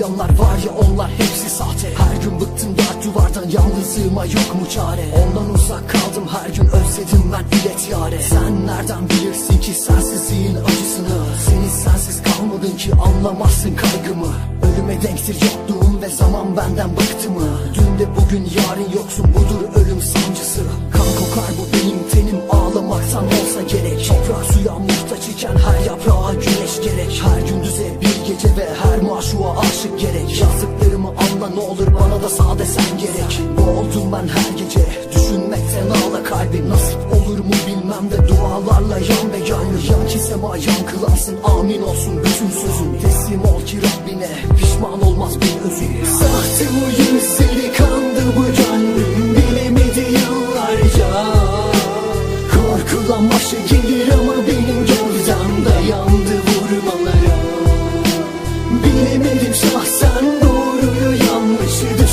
yalanlar var ya onlar hepsi sahte. Her gün bıktım dört duvardan yalnızlığıma yok mu çare? Ondan uzak kaldım her gün özledim ben ilet yare. Sen nereden bilirsin ki sensizliğin acısını? Senin sensiz kalmadın ki anlamazsın kaygımı. Ölüme denktir yokluğum ve zaman benden bıktı mı? Dün de bugün yarın yoksun budur ölüm sancısı. Kan kokar bu benim tenim ağlamaktan olsa gerek. Toprak suya muhtaç iken her yaprağa güneş gerek. Her gece ve her maşuğa aşık gerek. Yazdıklarımı anla ne olur bana da sade sen gerek. Boğuldum ben her gece düşünmekten ağla kalbim. Nasip olur mu bilmem de dualarla yan ve gönlü Yan ki sema yankılansın amin olsun bütün sözün Teslim ol ki Rabbine pişman olmaz bir özün Sahte bu yüzleri kandı bu gönlüm. Bilemedi yıllarca. Korkulan başı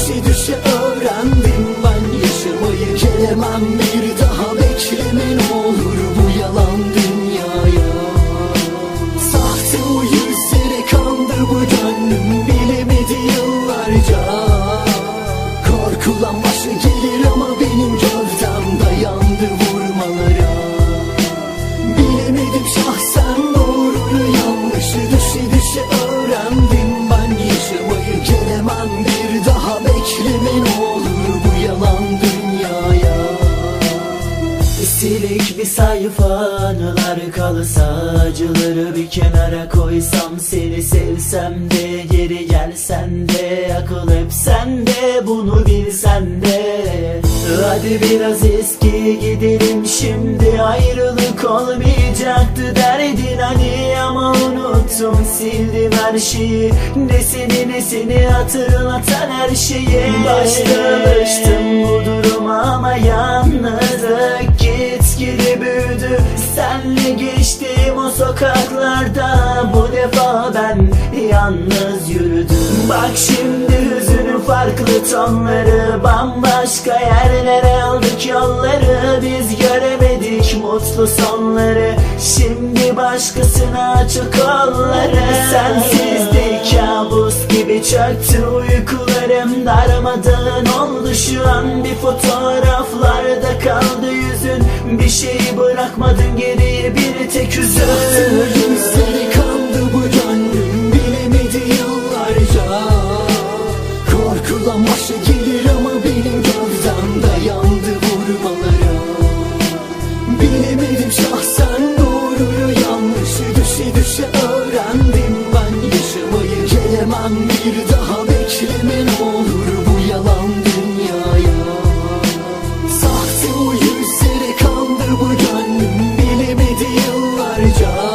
yanlışı düşe düşe Sayfa anılar kalsa Acıları bir kenara koysam Seni sevsem de geri gelsen de Akıl hep sende bunu bilsen de. Hadi biraz eski gidelim şimdi Ayrılık olmayacaktı derdin hani Ama unuttum sildim her şeyi. Ne seni ne seni hatırlatan her şeyi Başta alıştım bu duruma ama yalnızlık sokaklarda bu defa ben yalnız yürüdüm. Bak şimdi hüzünün farklı tonları Bambaşka yerlere aldık yolları. Biz göremedik mutlu sonları Şimdi başkasına açık kolları. Sensizlik kabus gibi çöktü uykularım Darmadağın oldu şu an. Bir fotoğraflarda kaldı yüzün Bir şeyi bırakmadın geriye bir tek hüzün Yüzleri kandı bu gönlüm bilemedi yıllarca. Korkulan başı gelir ama benim gövdem dayandı vurmalara. Bilemedim şahsen doğruyu yanlışı düşe düşe öğrendim ben. Yaşamayı Gelemem bir daha bekleme yıllarca Korkulan